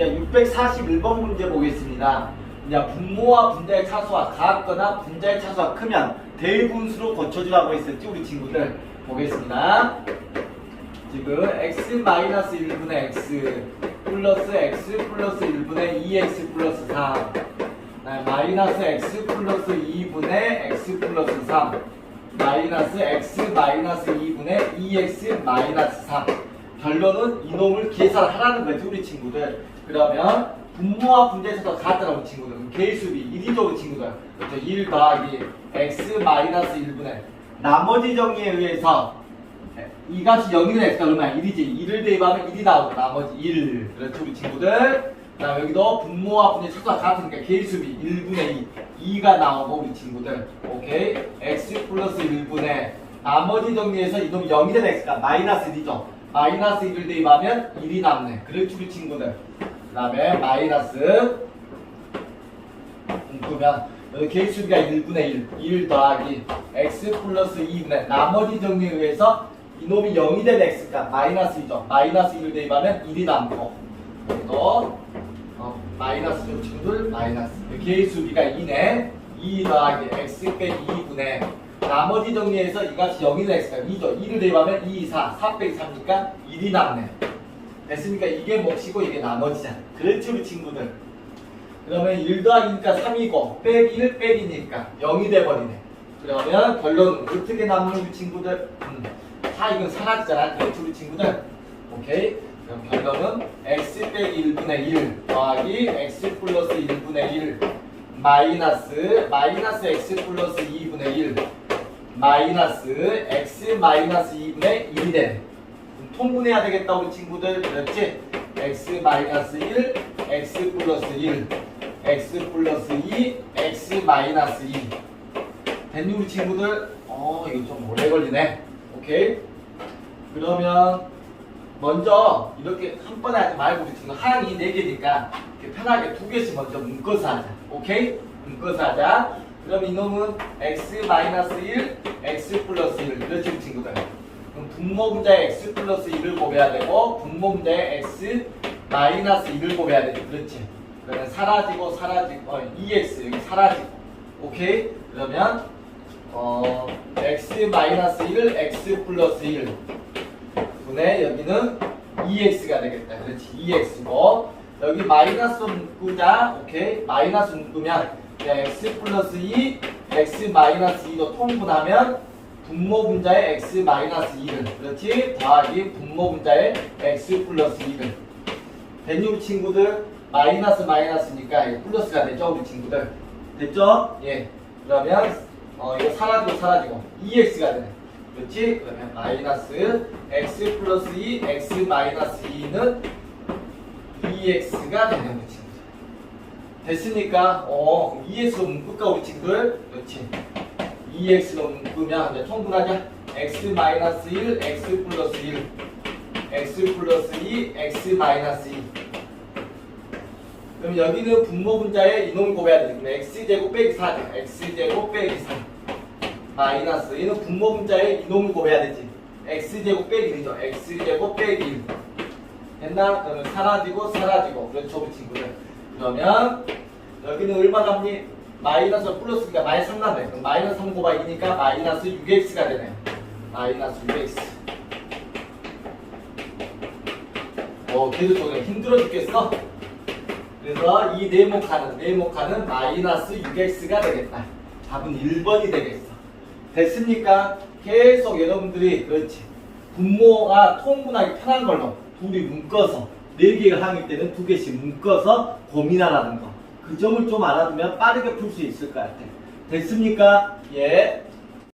이제 641번 문제 보겠습니다. 이제 분모와 분자의 차수가 같거나 분자의 차수가 크면 대분수로 고쳐주라고 했었지 우리 친구들 보겠습니다. 지금 x-1분의 x 플러스 x 플러스 1분의 2x 플러스 3 마이너스 x 플러스 2분의 x 플러스 3 마이너스 x 마이너스 2분의 2x 마이너스 3 결론은 이놈을 계산하라는 거지 우리 친구들. 그러면 분모와 분자에서 같더라고 친구들. 그럼 개수비 1이죠 우리 친구들. 그렇죠 1 더하기 x 마이너스 1분의 나머지 정리에 의해서 이 값이 0이면 x가 얼마야? 1이지. 1을 대입하면 1이 나오고 나머지 1 그렇죠 우리 친구들? 그 다음 여기도 분모와 분의 차수가 같으니까 개수비 1분의 2 2가 나오고 우리 친구들. 오케이 플러스 1분의 나머지 정리해서 이놈이 0이 된 x가 마이너스 1이죠. 마이너스 1을 대입하면 1이 남네. 그렇죠 친구들. 그 다음에 마이너스 그러면 여기 개수비가 1분의 1 1 더하기 x 플러스 2분의 나머지 정리에 의해서 이놈이 0이 된 x가 마이너스 2죠. 마이너스 1을 대입하면 1이 남고. 또 어, 마이너스 좀 친구들 마이너스. 개수비가 2네. 2 더하기 x 빼기 2분의 나머지 정리해서 이 값이 0이 된 x가 2죠. 2를 대입하면 2, 4 4 빼기 3니까? 1이 남네. 됐습니까? 이게 몫이고 이게 나머지잖아. 그렇지 우리 친구들. 그러면 1 더하기니까 3이고 빼기 1 빼기니까 0이 돼버리네. 그러면 결론은 어떻게 남는 우리 친구들? 음, 4 이건 사라지잖아. 그렇지 우리 친구들? 오케이. 그럼 결론은 x 빼기 1분의 1 더하기 x 플러스 1분의 1 마이너스 마이너스 x 플러스 2분의 1 마이너스 x 마이너스 2분의 1이 되네 그럼 통분해야 되겠다 우리 친구들. 그렇지? x 마이너스 1 x 플러스 1 x 플러스 2 x 마이너스 2 됐니 우리 친구들? 어 이거 좀 오래 걸리네. 오케이? 그러면 먼저 이렇게 한 번에 하지 말고 우리 친구 항이 4개니까 이렇게 편하게 두 개씩 먼저 묶어서 하자. 오케이? 묶어서 하자 그럼 이놈은 x 마이너스 1 x 플러스 1 그렇지 우리 친구들 그럼 분모 분자의 x 플러스 1을 곱해야 되고 분모 분자의 x 마이너스 1을 곱해야 되지. 그렇지? 그러면 사라지고 사라지고 어, 2x 여기 사라지고. 오케이? 그러면 어 x 마이너스 1 x 플러스 1 분의 여기는 2x가 되겠다. 그렇지? 2x고 여기 마이너스 묶자 오케이? 마이너스 묶으면 x 플러스 2 x 마이너스 2도 통분하면 분모 분자의 x 마이너스 2를. 그렇지? 더하기 분모 분자의 x 플러스 2를. 됐니 우리 친구들? 마이너스 마이너스니까 플러스가 되죠 우리 친구들? 됐죠? 예. 그러면 어 이거 사라지고 사라지고 2x가 되네 그렇지? 그러면 마이너스 x 플러스 2 x 마이너스 2는 2x가 되는 친구들 됐으니까 어 2x로 묶을까 우리 친구들? 그렇지. 2x로 묶으면 이제 통분하자 x 마이너스 1 x 플러스 1 x 플러스 2 x 마이너스 2 그럼 여기는 분모 분자의 이놈 곱해야 그럼 x제곱 빼기 4죠 x제곱 빼기 3 마이너스 얘는 분모 분자의 이놈을 곱해야 되지. X제곱 빼기 1이죠. X제곱 빼기 1 됐나? 그러면 사라지고 사라지고. 그렇죠 우리 친구들 그러면 여기는 얼마 남니? 마이너스 플러스니까 마이너스 3 남네 그럼 마이너스 3 곱하기 2니까 마이너스 6x가 되네. 마이너스 6x 어 걔도 좀 힘들어 죽겠어? 그래서 이 네모칸은 네모칸은 마이너스 6x가 되겠다. 답은 1번이 되겠어. 됐습니까? 계속 여러분들이 그렇지. 분모가 통분하기 편한 걸로 둘이 묶어서 네 개가 항일 때는 두 개씩 묶어서 고민하라는 거. 그 점을 좀 알아두면 빠르게 풀 수 있을 것 같아. 됐습니까? 예.